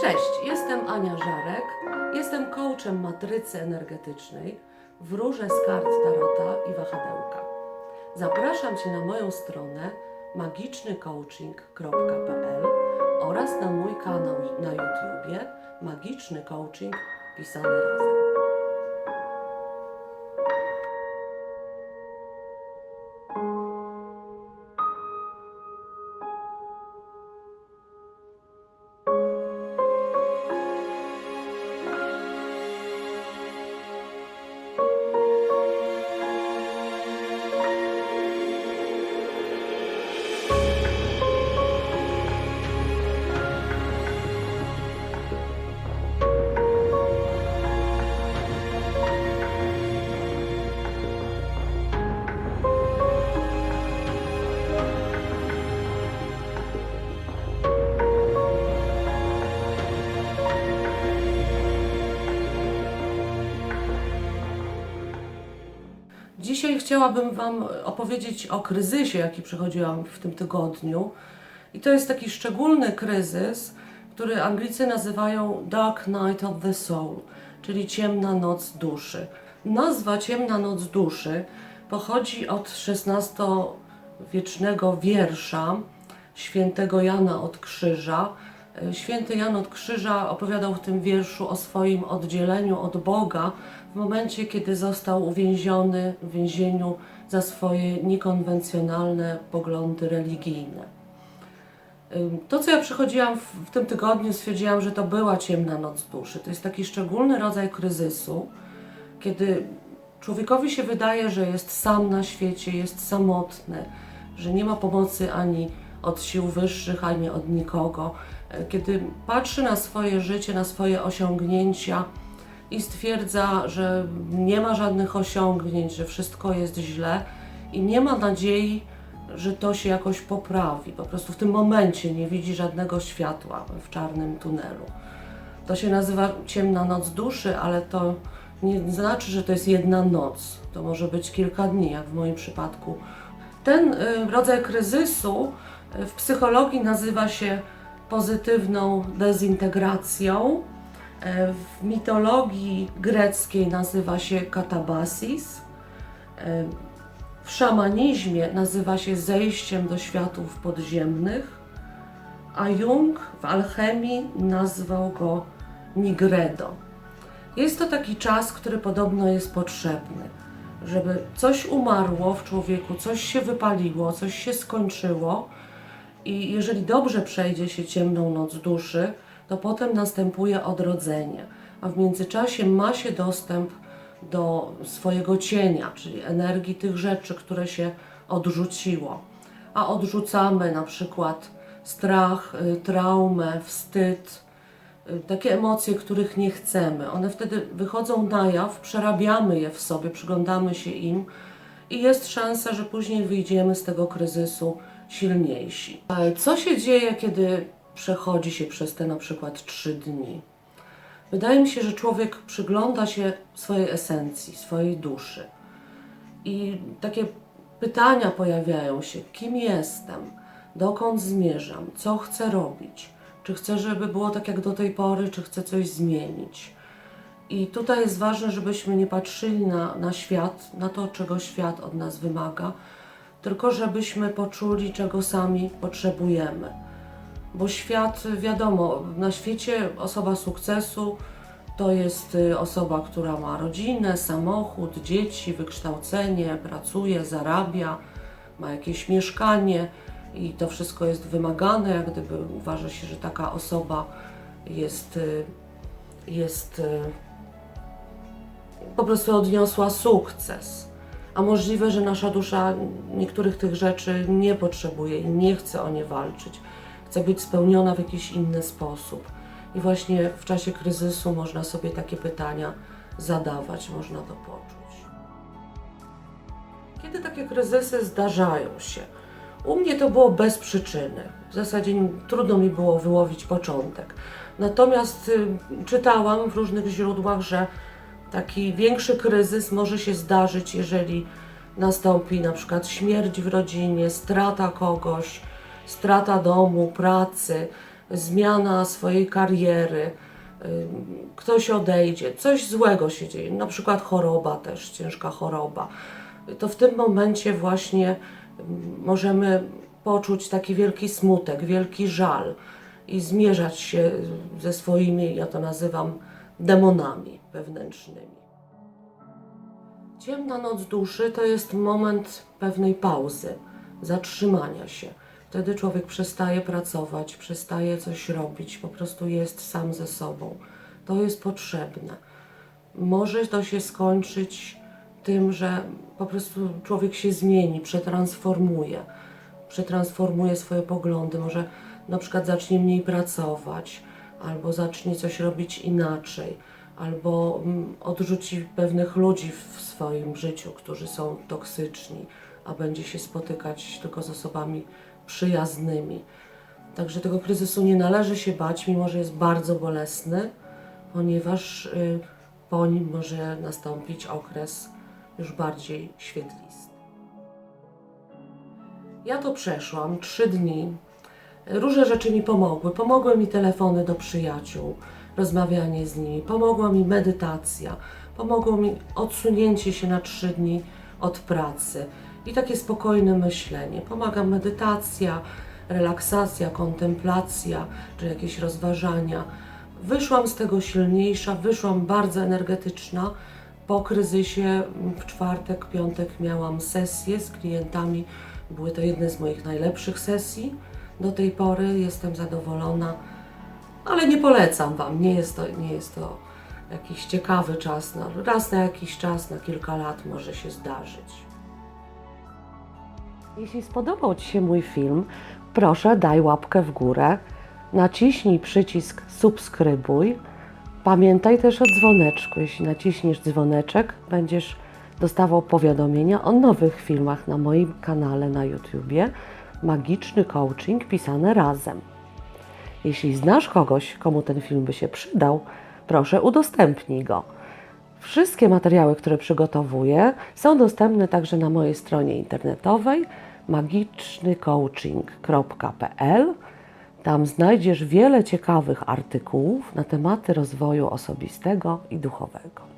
Cześć, jestem Ania Żarek, jestem coachem matrycy energetycznej, wróżę z kart Tarota i wahadełka. Zapraszam Cię na moją stronę magicznycoaching.pl oraz na mój kanał na YouTubie Magiczny Coaching pisany razem. Dzisiaj chciałabym Wam opowiedzieć o kryzysie, jaki przechodziłam w tym tygodniu. I to jest taki szczególny kryzys, który Anglicy nazywają Dark Night of the Soul, czyli ciemna noc duszy. Nazwa ciemna noc duszy pochodzi od XVI-wiecznego wiersza świętego Jana od Krzyża. Święty Jan od Krzyża opowiadał w tym wierszu o swoim oddzieleniu od Boga w momencie, kiedy został uwięziony w więzieniu za swoje niekonwencjonalne poglądy religijne. To, co ja przechodziłam w, w tym tygodniu, stwierdziłam, że to była ciemna noc duszy. To jest taki szczególny rodzaj kryzysu, kiedy człowiekowi się wydaje, że jest sam na świecie, jest samotny, że nie ma pomocy ani od sił wyższych, ani od nikogo. Kiedy patrzy na swoje życie, na swoje osiągnięcia i stwierdza, że nie ma żadnych osiągnięć, że wszystko jest źle i nie ma nadziei, że to się jakoś poprawi. Po prostu w tym momencie nie widzi żadnego światła w czarnym tunelu. To się nazywa ciemna noc duszy, ale to nie znaczy, że to jest jedna noc. To może być kilka dni, jak w moim przypadku. Ten y, rodzaj kryzysu y, w psychologii nazywa się pozytywną dezintegracją. E, W mitologii greckiej nazywa się katabasis. E, W szamanizmie nazywa się zejściem do światów podziemnych, a Jung w alchemii nazwał go nigredo. Jest to taki czas, który podobno jest potrzebny, żeby coś umarło w człowieku, coś się wypaliło, coś się skończyło i jeżeli dobrze przejdzie się ciemną noc duszy, to potem następuje odrodzenie, a w międzyczasie ma się dostęp do swojego cienia, czyli energii tych rzeczy, które się odrzuciło. A odrzucamy na przykład strach, y, traumę, wstyd, y, takie emocje, których nie chcemy. One wtedy wychodzą na jaw, przerabiamy je w sobie, przyglądamy się im i jest szansa, że później wyjdziemy z tego kryzysu silniejsi. Co się dzieje, kiedy przechodzi się przez te na przykład trzy dni? Wydaje mi się, że człowiek przygląda się swojej esencji, swojej duszy. I takie pytania pojawiają się: kim jestem, dokąd zmierzam, co chcę robić, czy chcę, żeby było tak jak do tej pory, czy chcę coś zmienić. I tutaj jest ważne, żebyśmy nie patrzyli na, na świat, na to, czego świat od nas wymaga, tylko żebyśmy poczuli, czego sami potrzebujemy. Bo świat, wiadomo, na świecie osoba sukcesu to jest y, osoba, która ma rodzinę, samochód, dzieci, wykształcenie, pracuje, zarabia, ma jakieś mieszkanie i to wszystko jest wymagane, jak gdyby uważa się, że taka osoba jest, y, jest y, po prostu odniosła sukces. A możliwe, że nasza dusza niektórych tych rzeczy nie potrzebuje i nie chce o nie walczyć. Chce być spełniona w jakiś inny sposób. I właśnie w czasie kryzysu można sobie takie pytania zadawać, można to poczuć. Kiedy takie kryzysy zdarzają się? U mnie to było bez przyczyny. W zasadzie trudno mi było wyłowić początek. Natomiast y, czytałam w różnych źródłach, że taki większy kryzys może się zdarzyć, jeżeli nastąpi na przykład śmierć w rodzinie, strata kogoś, strata domu, pracy, zmiana swojej kariery, ktoś odejdzie, coś złego się dzieje, na przykład choroba też, ciężka choroba, to w tym momencie właśnie możemy poczuć taki wielki smutek, wielki żal i zmierzać się ze swoimi, ja to nazywam, demonami wewnętrznymi. Ciemna noc duszy to jest moment pewnej pauzy, zatrzymania się. Wtedy człowiek przestaje pracować, przestaje coś robić, po prostu jest sam ze sobą. To jest potrzebne. Może to się skończyć tym, że po prostu człowiek się zmieni, przetransformuje, przetransformuje swoje poglądy, może na przykład zacznie mniej pracować, albo zacznie coś robić inaczej, albo mm, odrzuci pewnych ludzi w swoim życiu, którzy są toksyczni, a będzie się spotykać tylko z osobami przyjaznymi. Także tego kryzysu nie należy się bać, mimo że jest bardzo bolesny, ponieważ y, po nim może nastąpić okres już bardziej świetlisty. Ja to przeszłam trzy dni. Różne rzeczy mi pomogły. Pomogły mi telefony do przyjaciół, rozmawianie z nimi, pomogła mi medytacja, pomogło mi odsunięcie się na trzy dni od pracy i takie spokojne myślenie. Pomaga medytacja, relaksacja, kontemplacja czy jakieś rozważania. Wyszłam z tego silniejsza, wyszłam bardzo energetyczna. Po kryzysie w czwartek, piątek miałam sesje z klientami. Były to jedne z moich najlepszych sesji do tej pory. Jestem zadowolona, ale nie polecam Wam. Nie jest to, nie jest to jakiś ciekawy czas. No, raz na jakiś czas, na kilka lat może się zdarzyć. Jeśli spodobał Ci się mój film, proszę daj łapkę w górę, naciśnij przycisk subskrybuj. Pamiętaj też o dzwoneczku. Jeśli naciśniesz dzwoneczek, będziesz dostawał powiadomienia o nowych filmach na moim kanale na YouTubie Magiczny Coaching pisane razem. Jeśli znasz kogoś, komu ten film by się przydał, proszę udostępnij go. Wszystkie materiały, które przygotowuję, są dostępne także na mojej stronie internetowej magicznycoaching.pl. Tam znajdziesz wiele ciekawych artykułów na tematy rozwoju osobistego i duchowego.